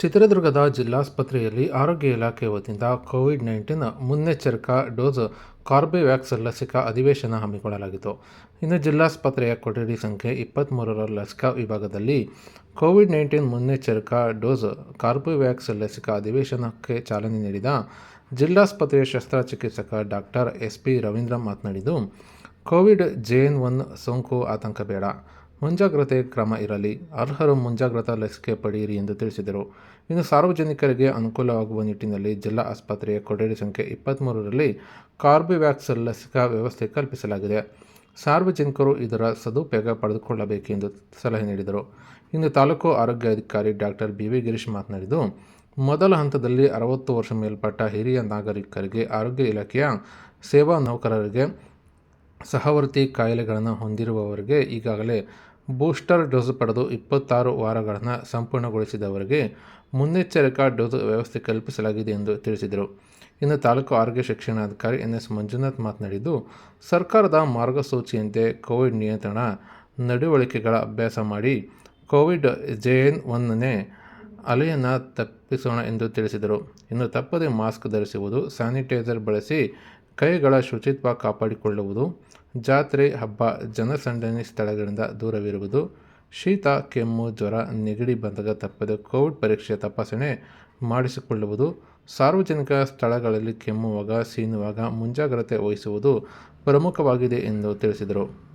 ಚಿತ್ರದುರ್ಗದ ಜಿಲ್ಲಾಸ್ಪತ್ರೆಯಲ್ಲಿ ಆರೋಗ್ಯ ಇಲಾಖೆ ವತಿಯಿಂದ ಕೋವಿಡ್ ನೈನ್ಟೀನ್ ಮುನ್ನೆಚ್ಚರಿಕಾ ಡೋಸ್ ಕಾರ್ಬೆವ್ಯಾಕ್ಸ್ ಲಸಿಕಾ ಅಧಿವೇಶನ ಹಮ್ಮಿಕೊಳ್ಳಲಾಗಿತ್ತು. ಇನ್ನು ಜಿಲ್ಲಾಸ್ಪತ್ರೆಯ ಕೊಠಡಿ ಸಂಖ್ಯೆ ಇಪ್ಪತ್ತ್ಮೂರರ ಲಸಿಕಾ ವಿಭಾಗದಲ್ಲಿ ಕೋವಿಡ್ ನೈನ್ಟೀನ್ ಮುನ್ನೆಚ್ಚರಿಕಾ ಡೋಸ್ ಕಾರ್ಬೆವ್ಯಾಕ್ಸ್ ಲಸಿಕಾ ಅಧಿವೇಶನಕ್ಕೆ ಚಾಲನೆ ನೀಡಿದ ಜಿಲ್ಲಾಸ್ಪತ್ರೆಯ ಶಸ್ತ್ರಚಿಕಿತ್ಸಕ ಡಾಕ್ಟರ್ ಎಸ್ ಪಿ ರವೀಂದ್ರ ಮಾತನಾಡಿದ್ದು, ಕೋವಿಡ್ ಜೆಎನ್ ಒನ್ ಸೋಂಕು ಆತಂಕ ಬೇಡ. ಮುಂಜಾಗ್ರತೆ ಕ್ರಮ ಇರಲಿ. ಅರ್ಹರು ಮುಂಜಾಗ್ರತಾ ಲಸಿಕೆ ಪಡೆಯಿರಿ ಎಂದು ತಿಳಿಸಿದರು. ಇನ್ನು ಸಾರ್ವಜನಿಕರಿಗೆ ಅನುಕೂಲವಾಗುವ ನಿಟ್ಟಿನಲ್ಲಿ ಜಿಲ್ಲಾ ಆಸ್ಪತ್ರೆಯ ಕೊಠಡಿ ಸಂಖ್ಯೆ ಇಪ್ಪತ್ತ್ಮೂರರಲ್ಲಿ ಕಾರ್ಬಿವ್ಯಾಕ್ಸ್ ಲಸಿಕಾ ವ್ಯವಸ್ಥೆ ಕಲ್ಪಿಸಲಾಗಿದೆ. ಸಾರ್ವಜನಿಕರು ಇದರ ಸದುಪಯೋಗ ಪಡೆದುಕೊಳ್ಳಬೇಕೆಂದು ಸಲಹೆ ನೀಡಿದರು. ಇನ್ನು ತಾಲೂಕು ಆರೋಗ್ಯಾಧಿಕಾರಿ ಡಾಕ್ಟರ್ ಬಿ ವಿ ಗಿರೀಶ್ ಮಾತನಾಡಿದ್ದು, ಮೊದಲ ಹಂತದಲ್ಲಿ ಅರವತ್ತು ವರ್ಷ ಮೇಲ್ಪಟ್ಟ ಹಿರಿಯ ನಾಗರಿಕರಿಗೆ ಆರೋಗ್ಯ ಇಲಾಖೆಯ ಸೇವಾ ನೌಕರರಿಗೆ ಸಹವರ್ತಿ ಕಾಯಿಲೆಗಳನ್ನು ಹೊಂದಿರುವವರಿಗೆ ಈಗಾಗಲೇ ಬೂಸ್ಟರ್ ಡೋಸ್ ಪಡೆದು ಇಪ್ಪತ್ತಾರು ವಾರಗಳನ್ನು ಸಂಪೂರ್ಣಗೊಳಿಸಿದವರಿಗೆ ಮುನ್ನೆಚ್ಚರಿಕಾ ಡೋಸ್ ವ್ಯವಸ್ಥೆ ಕಲ್ಪಿಸಲಾಗಿದೆ ಎಂದು ತಿಳಿಸಿದರು. ಇನ್ನು ತಾಲೂಕು ಆರೋಗ್ಯ ಶಿಕ್ಷಣಾಧಿಕಾರಿ ಎನ್ ಎಸ್ ಮಂಜುನಾಥ್ ಮಾತನಾಡಿದ್ದು, ಸರ್ಕಾರದ ಮಾರ್ಗಸೂಚಿಯಂತೆ ಕೋವಿಡ್ ನಿಯಂತ್ರಣ ನಡವಳಿಕೆಗಳ ಅಭ್ಯಾಸ ಮಾಡಿ ಕೋವಿಡ್ ಜೆಎನ್ ಒನ್ನೇ ಅಲೆಯನ್ನು ತಪ್ಪಿಸೋಣ ಎಂದು ತಿಳಿಸಿದರು. ಇನ್ನು ತಪ್ಪದೆ ಮಾಸ್ಕ್ ಧರಿಸುವುದು ಸ್ಯಾನಿಟೈಸರ್ ಬಳಸಿ ಕೈಗಳ ಶುಚಿತ್ವ ಕಾಪಾಡಿಕೊಳ್ಳುವುದು, ಜಾತ್ರೆ ಹಬ್ಬ ಜನಸಂದಣಿ ಸ್ಥಳಗಳಿಂದ ದೂರವಿರುವುದು, ಶೀತ, ಕೆಮ್ಮು, ಜ್ವರ, ನೆಗಡಿ ಬಂದಾಗ ತಪ್ಪದೆ ಕೋವಿಡ್ ಪರೀಕ್ಷೆ ತಪಾಸಣೆ ಮಾಡಿಸಿಕೊಳ್ಳುವುದು, ಸಾರ್ವಜನಿಕ ಸ್ಥಳಗಳಲ್ಲಿ ಕೆಮ್ಮುವಾಗ, ಸೀನುವಾಗ ಮುಂಜಾಗ್ರತೆ ವಹಿಸುವುದು ಪ್ರಮುಖವಾಗಿದೆ ಎಂದು ತಿಳಿಸಿದರು.